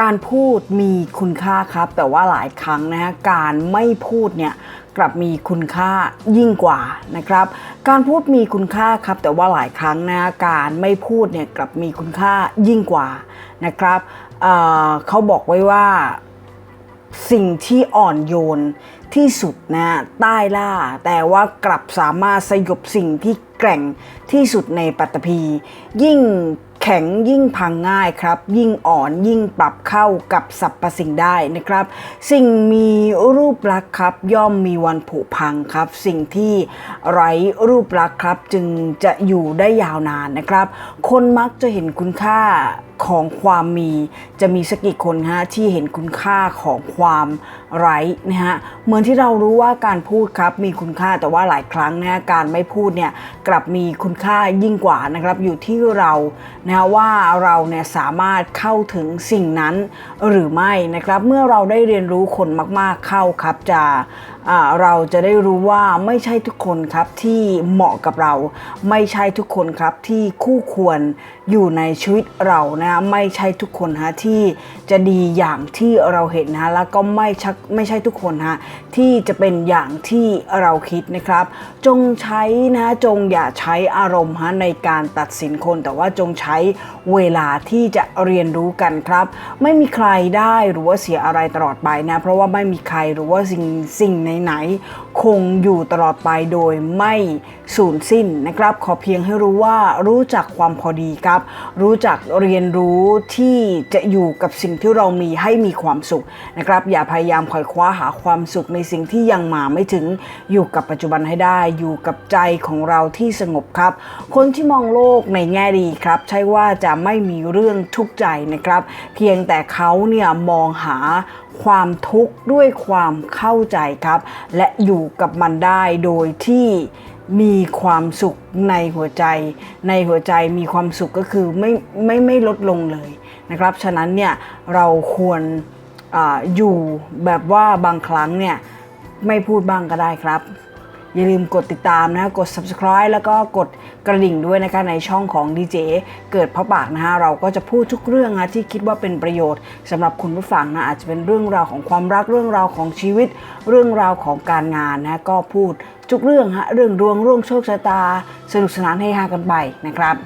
การพูดมีคุณค่าครับ แต่ว่าหลายครั้งนะฮะการไม่พูดเนี่ยกลับมีคุณค่ายิ่งกว่านะครับ การพูดมีคุณค่าครับ แต่ว่าหลายครั้งนะฮะการไม่พูดเนี่ยกลับมีคุณค่ายิ่งกว่านะครับเเขาบอกไว้ว่าสิ่งที่อ่อนโยนที่สุดนะใต้ล่า แต่ว่ากลับสามารถสยบสิ่งที่แกร่งที่สุดในปัตตภียิ่ง แข็งยิ่งพังง่ายครับ ยิ่งอ่อนยิ่งปรับเข้ากับสรรพสิ่งได้นะครับ สิ่งมีรูปลักษ์ครับ ย่อมมีวันผุพังครับ สิ่งที่ไร้รูปลักษ์ครับ จึงจะอยู่ได้ยาวนานนะครับ คนมักจะเห็นคุณค่าของความมีจะมีสักกี่คนฮะที่เห็นคุณค่าของความไร้นะฮะเหมือนที่เรารู้ว่าการพูดครับมีคุณค่าแต่ว่าหลายครั้งนะการไม่พูดเนี่ยกลับมีคุณค่ายิ่งกว่านะครับอยู่ที่เรานะว่าเราเนี่ยสามารถเข้าถึงสิ่งนั้นหรือไม่นะครับ เมื่อเราได้เรียนรู้คนมาก ๆเข้าครับจะเราจะได้รู้ว่าไม่ใช่ทุกคนครับที่เหมาะกับเรา ไม่ใช่ทุกคนครับที่คู่ควรอยู่ในชีวิตเรานะไม่ใช่ทุกคนฮะที่จะดีอย่างที่เราเห็นนะแล้วก็ไม่ชักไม่ใช่ทุกคนฮะที่จะเป็นอย่างที่เราคิดนะครับ จงใช้นะจงอย่าใช้อารมณ์ฮะในการตัดสินคน แต่ว่าจงใช้เวลาที่จะเรียนรู้กันครับ ไม่มีใครได้หรือว่าเสียอะไรตลอดไปนะ เพราะว่าไม่มีใครหรือว่าสิ่งสิ่งไหนๆคงอยู่ตลอดไปโดยไม่สูญสิ้นนะครับ ขอเพียงให้รู้ว่ารู้จักความพอดีครับ รู้จักเรียนรู้ที่จะอยู่กับสิ่งที่เรามีให้มีความสุขนะครับ อย่าพยายามคอยคว้าหาความสุขในสิ่งที่ยังมาไม่ถึงอยู่กับปัจจุบันให้ได้ อยู่กับใจของเราที่สงบครับ คนที่มองโลกในแง่ดีครับ ใช่ว่าจะไม่มีเรื่องทุกข์ใจนะครับ เพียงแต่เขาเนี่ยมองหาความทุกข์ด้วยความเข้าใจครับและอยู่กับมันได้โดยที่มีความสุขในหัวใจ ในหัวใจมีความสุขก็คือไม่ไม่ไม่ลดลงเลยนะครับ ฉะนั้นเนี่ยเราควรออยู่แบบว่าบางครั้งเนี่ยไม่พูดบ้างก็ได้ครับ อย่าลืมกดติดตามนะกด subscribe แล้วก็กดกระดิ่งด้วยนะคะในช่องของ DJ เกิดพระปากนะฮะเราก็จะพูดทุกเรื่องนะที่คิดว่าเป็นประโยชน์สำหรับคุณผู้ฟังนะอาจจะเป็นเรื่องราวของความรักเรื่องราวของชีวิต เรื่องราวของการงานนะก็พูดทุกเรื่องฮะเรื่องดวงเรื่องโชคชะตา สนุกสนานให้ฮากันไปนะครับ